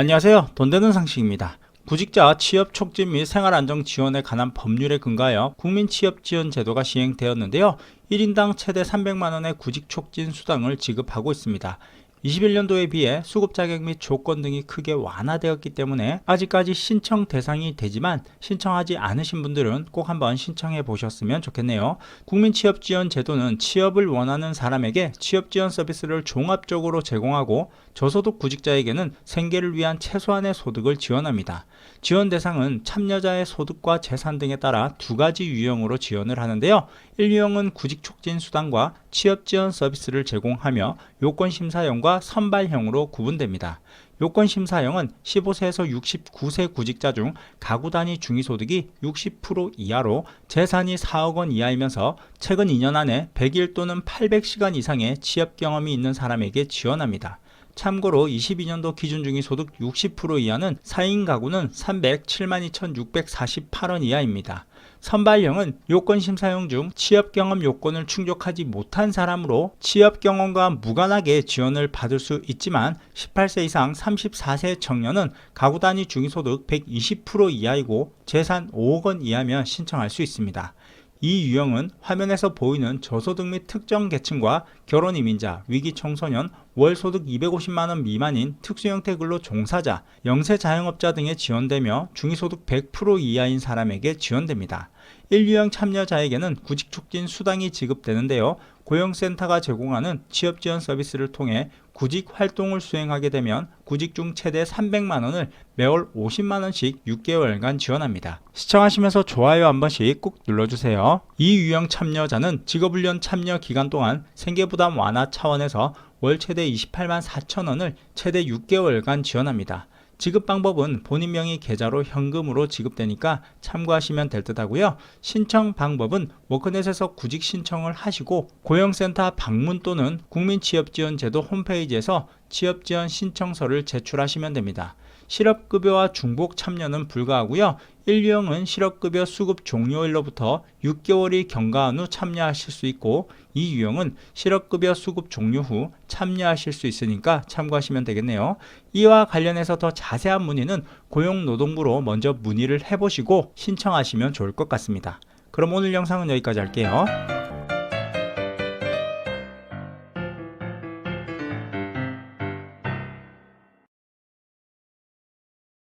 안녕하세요. 돈 되는 상식입니다. 구직자 취업 촉진 및 생활 안정 지원에 관한 법률에 근거하여 국민 취업 지원 제도가 시행되었는데요. 1인당 최대 300만 원의 구직 촉진 수당을 지급하고 있습니다. 21년도에 비해 수급 자격 및 조건 등이 크게 완화되었기 때문에 아직까지 신청 대상이 되지만 신청하지 않으신 분들은 꼭 한번 신청해 보셨으면 좋겠네요. 국민취업지원 제도는 취업을 원하는 사람에게 취업지원 서비스를 종합적으로 제공하고 저소득 구직자에게는 생계를 위한 최소한의 소득을 지원합니다. 지원 대상은 참여자의 소득과 재산 등에 따라 두 가지 유형으로 지원을 하는데요. 1유형은 구직 촉진 수당과 취업 지원 서비스를 제공하며 요건 심사형과 선발형으로 구분됩니다. 요건 심사형은 15세에서 69세 구직자 중 가구 단위 중위소득이 60% 이하로 재산이 4억 원 이하이면서 최근 2년 안에 100일 또는 800시간 이상의 취업 경험이 있는 사람에게 지원합니다. 참고로 22년도 기준 중위 소득 60% 이하는 4인 가구는 307만 2,648원 이하입니다. 선발형은 요건 심사형 중 취업 경험 요건을 충족하지 못한 사람으로 취업 경험과 무관하게 지원을 받을 수 있지만 18세 이상 34세 청년은 가구 단위 중위소득 120% 이하이고 재산 5억 원 이하면 신청할 수 있습니다. 이 유형은 화면에서 보이는 저소득 및 특정 계층과 결혼 이민자, 위기 청소년, 월 소득 250만 원 미만인 특수형태 근로 종사자, 영세 자영업자 등에 지원되며 중위소득 100% 이하인 사람에게 지원됩니다. 1유형 참여자에게는 구직 촉진 수당이 지급되는데요. 고용센터가 제공하는 취업 지원 서비스를 통해 구직 활동을 수행하게 되면 구직 중 최대 300만 원을 매월 50만 원씩 6개월간 지원합니다. 시청하시면서 좋아요 한 번씩 꾹 눌러주세요. 이 유형 참여자는 직업훈련 참여 기간 동안 생계부담 완화 차원에서 월 최대 28만 4천 원을 최대 6개월간 지원합니다. 지급 방법은 본인 명의 계좌로 현금으로 지급되니까 참고하시면 될 듯 하고요. 신청 방법은 워크넷에서 구직 신청을 하시고 고용센터 방문 또는 국민취업지원제도 홈페이지에서 취업지원 신청서를 제출하시면 됩니다. 실업급여와 중복 참여는 불가하고요. 1유형은 실업급여 수급 종료일로부터 6개월이 경과한 후 참여하실 수 있고 2유형은 실업급여 수급 종료 후 참여하실 수 있으니까 참고하시면 되겠네요. 이와 관련해서 더 자세한 문의는 고용노동부로 먼저 문의를 해보시고 신청하시면 좋을 것 같습니다. 그럼 오늘 영상은 여기까지 할게요.